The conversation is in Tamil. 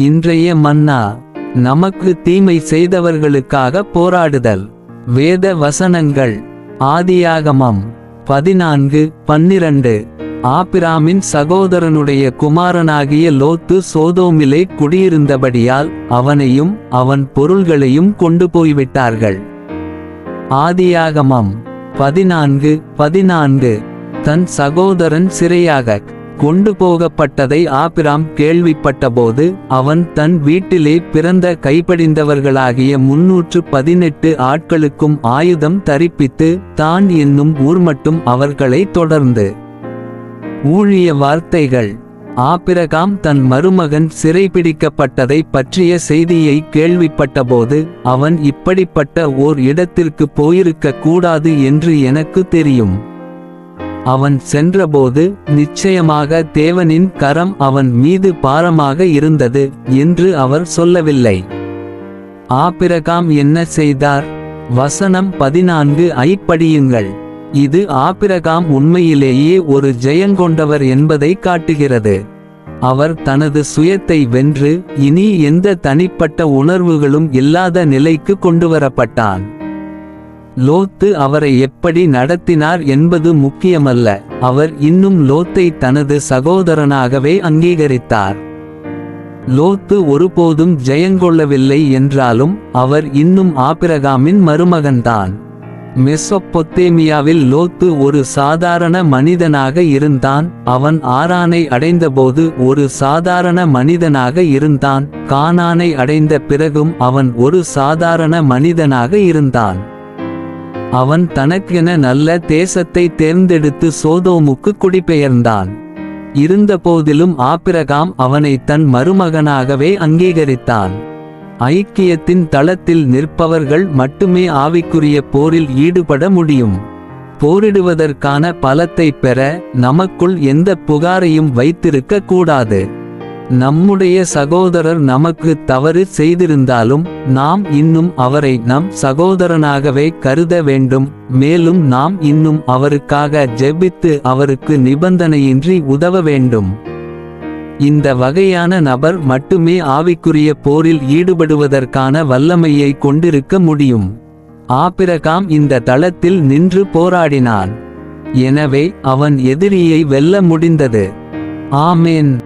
இன்றைய மன்னா நமக்கு தீமை செய்தவர்களுக்காக போராடுதல். வேத வசனங்கள். ஆதியாகமம். பதினான்கு பன்னிரண்டு. ஆபிராமின் சகோதரனுடைய குமாரனாகிய லோத்து சோதோமிலே குடியிருந்தபடியால் அவனையும் அவன் பொருள்களையும் கொண்டு போய்விட்டார்கள். ஆதியாகமம். பதினான்கு பதினான்கு. தன் சகோதரன் சிறையாக கொண்டு போகப்பட்டதை ஆபிராம் கேள்விப்பட்டபோது அவன் தன் வீட்டிலே பிறந்த கைப்படிந்தவர்களாகிய முன்னூற்று பதினெட்டு ஆட்களுக்கும் ஆயுதம் தரிப்பித்து தான் என்னும் ஊர் மட்டும் அவர்களை தொடர்ந்து. ஊழிய வார்த்தைகள். ஆபிரகாம் தன் மருமகன் சிறைபிடிக்கப்பட்டதை பற்றிய செய்தியை கேள்விப்பட்டபோது அவன் இப்படிப்பட்ட ஓர் இடத்திற்கு போயிருக்க கூடாது என்று எனக்கு தெரியும். அவன் சென்றபோது நிச்சயமாக தேவனின் கரம் அவன் மீது பாரமாக இருந்தது என்று அவர் சொல்லவில்லை. ஆபிரகாம் என்ன செய்தார்? வசனம் பதினான்கு ஐப்படியுங்கள் இது ஆபிரகாம் உண்மையிலேயே ஒரு ஜெயங்கொண்டவர் என்பதை காட்டுகிறது. அவர் தனது சுயத்தை வென்று இனி எந்த தனிப்பட்ட உணர்வுகளும் இல்லாத நிலைக்கு கொண்டுவரப்பட்டான். லோத்து அவரை எப்படி நடத்தினார் என்பது முக்கியமல்ல. அவர் இன்னும் லோத்தை தனது சகோதரனாகவே அங்கீகரித்தார். லோத்து ஒருபோதும் ஜெயங்கொள்ளவில்லை என்றாலும் அவர் இன்னும் ஆபிரகாமின் மருமகன்தான். மெசொப்பொத்தேமியாவில் லோத்து ஒரு சாதாரண மனிதனாக இருந்தான். அவன் ஆரானை அடைந்தபோது ஒரு சாதாரண மனிதனாக இருந்தான். கானானை அடைந்த பிறகும் அவன் ஒரு சாதாரண மனிதனாக இருந்தான். அவன் தனக்கென நல்ல தேசத்தை தேர்ந்தெடுத்து சோதோமுக்கு குடிபெயர்ந்தான். இருந்தபோதிலும் ஆபிரகாம் அவனை தன் மருமகனாகவே அங்கீகரித்தான். ஐக்கியத்தின் தளத்தில் நிற்பவர்கள் மட்டுமே ஆவிக்குரிய போரில் ஈடுபட முடியும். போரிடுவதற்கான பலத்தை பெற நமக்குள் எந்த புகாரையும் வைத்திருக்க கூடாது. நம்முடைய சகோதரர் நமக்கு தவறு செய்திருந்தாலும் நாம் இன்னும் அவரை நம் சகோதரனாகவே கருத வேண்டும். மேலும் நாம் இன்னும் அவருக்காக ஜெபித்து அவருக்கு நிபந்தனையின்றி உதவ வேண்டும். இந்த வகையான நபர் மட்டுமே ஆவிக்குரிய போரில் ஈடுபடுவதற்கான வல்லமையை கொண்டிருக்க முடியும். ஆபிரகாம் இந்த தளத்தில் நின்று போராடினான். எனவே அவன் எதிரியை வெல்ல முடிந்தது. ஆமேன்.